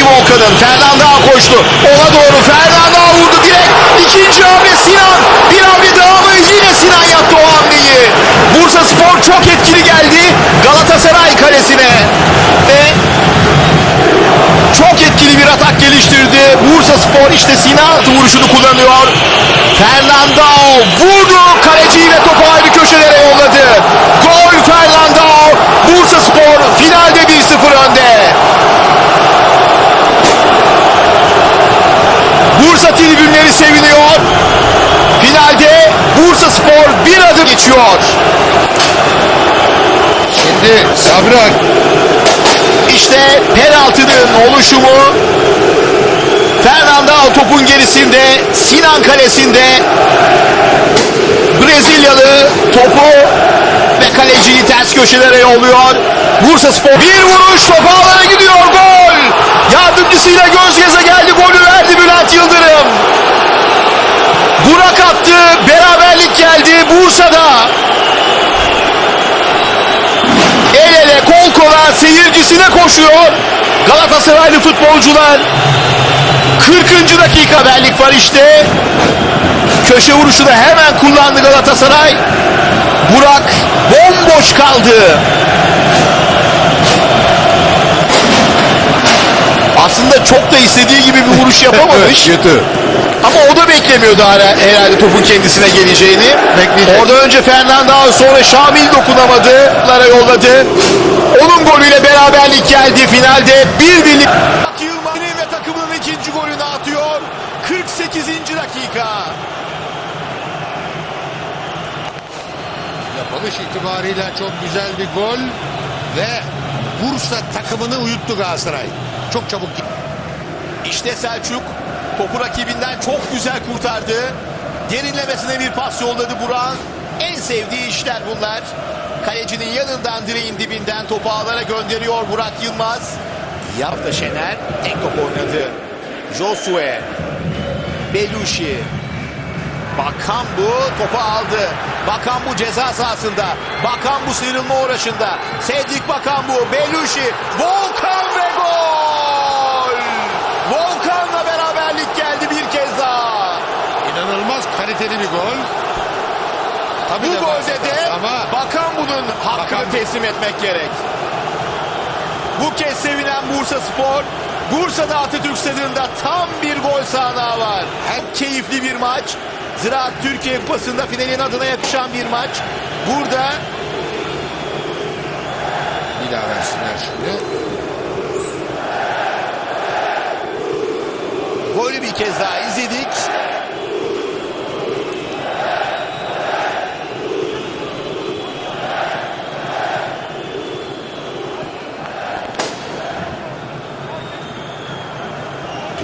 iyi Volkan'ın. Fernando koştu. Ona doğru Fernando vurdu direkt. İkinci hamle Sinan. Bir hamle daha mı? Yine Sinan yaptı o hamleyi. Bursa Spor çok etkili geldi. Galatasaray kalesine. Ve çok etkili bir atak geliştirdi. Bursa Spor işte Sinan vuruşunu kullanıyor. Fernando vurdu. Kaleci yine topu ayrı köşelere yolladı. Gol Fernando. Bursa Spor finalde 1-0 önde. Bursa tribünleri seviniyor. Finalde Bursa Spor bir adım geçiyor. Şimdi Sabri İşte penaltının oluşumu. Fernando topun gerisinde, Sinan kalesinde. Brezilyalı topu ve kaleciyi ters köşelere yolluyor. Bursa Spor bir vuruş top gidiyor gol. Yardımcısıyla göz göze geldi golü verdi Bülent Yıldırım. Burak attı beraberlik geldi Bursa'da. El ele kol kola seyircisine koşuyor. Galatasaraylı futbolcular 40. dakika berlik var işte. Köşe vuruşu da hemen kullandı Galatasaray. Burak bomboş kaldı. Aslında çok da istediği gibi bir vuruş yapamamış. kötü. Beklemiyordu hala- herhalde topun kendisine geleceğini. Bekleyecek. Orada önce Fernando sonra Şamil dokunamadı. Lara yolladı. Onun golüyle beraberlik geldi. Finalde bir birlik. Yılmaz'ın ve takımının ikinci golünü atıyor. 48. dakika. Yapılış itibariyle çok güzel bir gol ve Bursa takımını uyuttu Galatasaray. Çok çabuk gitti. İşte Selçuk topu rakibinden çok güzel kurtardı. Derinlemesine bir pas yolladı Burak'ın. En sevdiği işler bunlar. Kalecinin yanından direğin dibinden topu ağlara gönderiyor Burak Yılmaz. Yaptı Şener. Tek top oynadı. Josue. Belushi. Bakan bu topu aldı. Bakan bu ceza sahasında. Bakan bu sıyrılma uğraşında. Cedric Bakan bu. Belushi. Volkan ve gol. Volkan'la beraberlik geldi bir kez daha. İnanılmaz kaliteli bir gol. Tabii Bu de golde de ama Bakan bunun hakkını Bakan- teslim etmek gerek. Bu kez sevinen Bursa Spor. Bursa'da Atatürk Stadı'nda tam bir gol sahnağı var. Hem keyifli bir maç. Ziraat Türkiye Kupası'nda finalin adına yakışan bir maç. Burada bir daha versinler şimdi. golü bir kez daha izledik.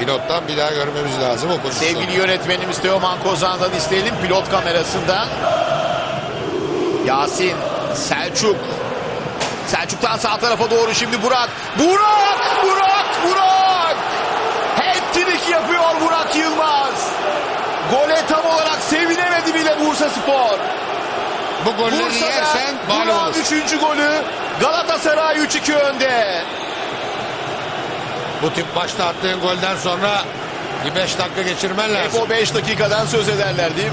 Pilottan bir daha görmemiz lazım o pozisyonu. Sevgili yönetmenimiz Teoman Kozan'dan isteyelim pilot kamerasından. Yasin, Selçuk. Selçuk'tan sağ tarafa doğru şimdi Burak. Burak! Burak! Burak! Hat-trick yapıyor Burak Yılmaz. Gole tam olarak sevinemedi bile Bursa Spor. Bu golleri Bursa'da yersen olur. üçüncü golü. Galatasaray 3-2 önde. Bu tip maçta attığın golden sonra bir 5 dakika geçirmen Hep lazım. o 5 dakikadan söz ederler değil mi?